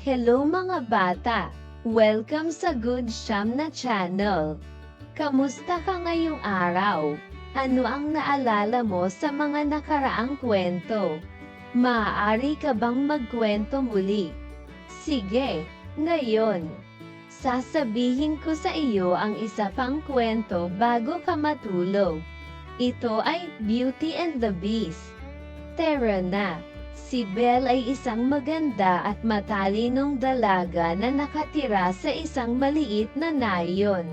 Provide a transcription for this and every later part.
Hello mga bata! Welcome sa Good Sham na channel. Kamusta ka ngayong araw? Ano ang naalala mo sa mga nakaraang kwento? Maaari ka bang magkwento muli? Sige, ngayon. Sasabihin ko sa iyo ang isa pang kwento bago ka matulog. Ito ay Beauty and the Beast. Tara na. Si Belle ay isang maganda at matalinong dalaga na nakatira sa isang maliit na nayon.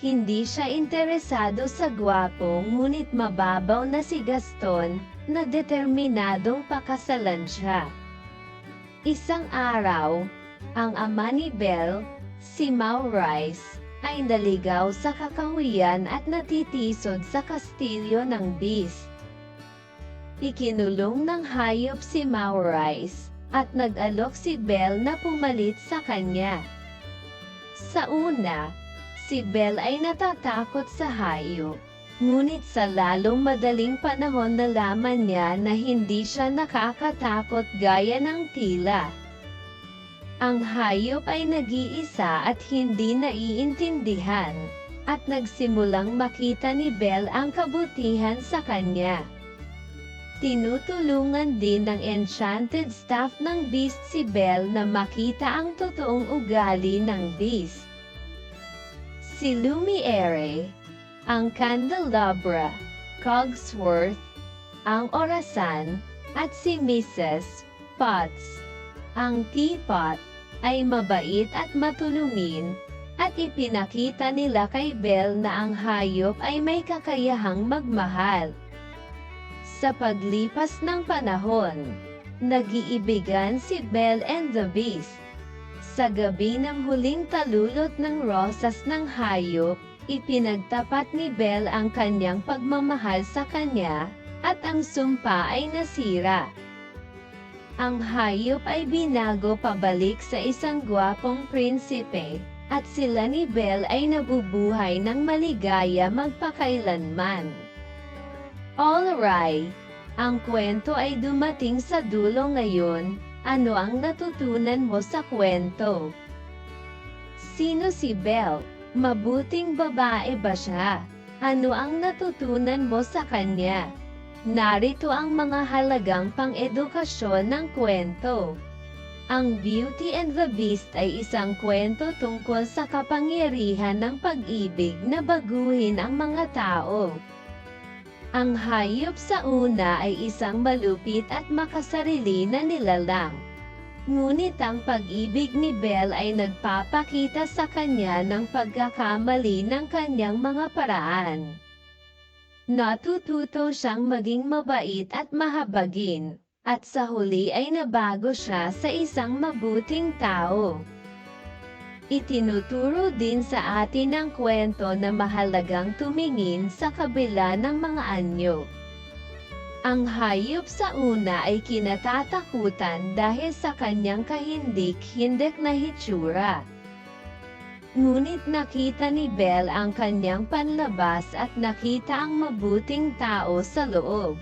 Hindi siya interesado sa gwapo ngunit mababaw na si Gaston na determinadong pakasalan siya. Isang araw, ang ama ni Belle, si Maurice, ay naligaw sa kakawian at natitisod sa kastilyo ng Beast. Ikinulong ng hayop si Maurice, at nag-alok si Belle na pumalit sa kanya. Sa una, si Belle ay natatakot sa hayop. Ngunit sa lalong madaling panahon nalaman niya na hindi siya nakakatakot gaya ng tila. Ang hayop ay nag-iisa at hindi naiintindihan, at nagsimulang makita ni Belle ang kabutihan sa kanya. Tinutulungan din ng enchanted staff ng Beast si Belle na makita ang totoong ugali ng Beast. Si Lumiere, ang Candelabra, Cogsworth, ang Orasan, at si Mrs. Potts, ang Teapot, ay mabait at matulungin, at ipinakita nila kay Belle na ang hayop ay may kakayahang magmahal. Sa paglipas ng panahon, nag-iibigan si Belle and the Beast. Sa gabi ng huling talulot ng rosas ng hayop, ipinagtapat ni Belle ang kanyang pagmamahal sa kanya, at ang sumpa ay nasira. Ang hayop ay binago pabalik sa isang gwapong prinsipe, at sila ni Belle ay nabubuhay ng maligaya magpakailanman. Alright, ang kwento ay dumating sa dulo ngayon, ano ang natutunan mo sa kwento? Sino si Belle? Mabuting babae ba siya? Ano ang natutunan mo sa kanya? Narito ang mga halagang pang-edukasyon ng kwento. Ang Beauty and the Beast ay isang kwento tungkol sa kapangyarihan ng pag-ibig na baguhin ang mga tao. Ang hayop sa una ay isang malupit at makasarili na nilalang. Ngunit ang pag-ibig ni Belle ay nagpapakita sa kanya ng pagkakamali ng kanyang mga paraan. Natututo siyang maging mabait at mahabagin, at sa huli ay nabago siya sa isang mabuting tao. Itinuturo din sa atin ang kwento na mahalagang tumingin sa kabila ng mga anyo. Ang hayop sa una ay kinatatakutan dahil sa kanyang kahindik-hindik na hitsura. Ngunit nakita ni Belle ang kanyang panlabas at nakita ang mabuting tao sa loob.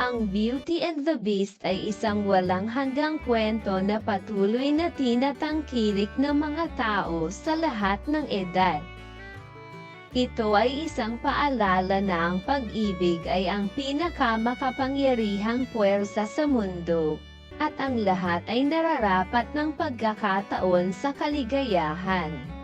Ang Beauty and the Beast ay isang walang hanggang kwento na patuloy na tinatangkilik ng mga tao sa lahat ng edad. Ito ay isang paalala na ang pag-ibig ay ang pinakamakapangyarihang puwersa sa mundo, at ang lahat ay nararapat ng pagkakataon sa kaligayahan.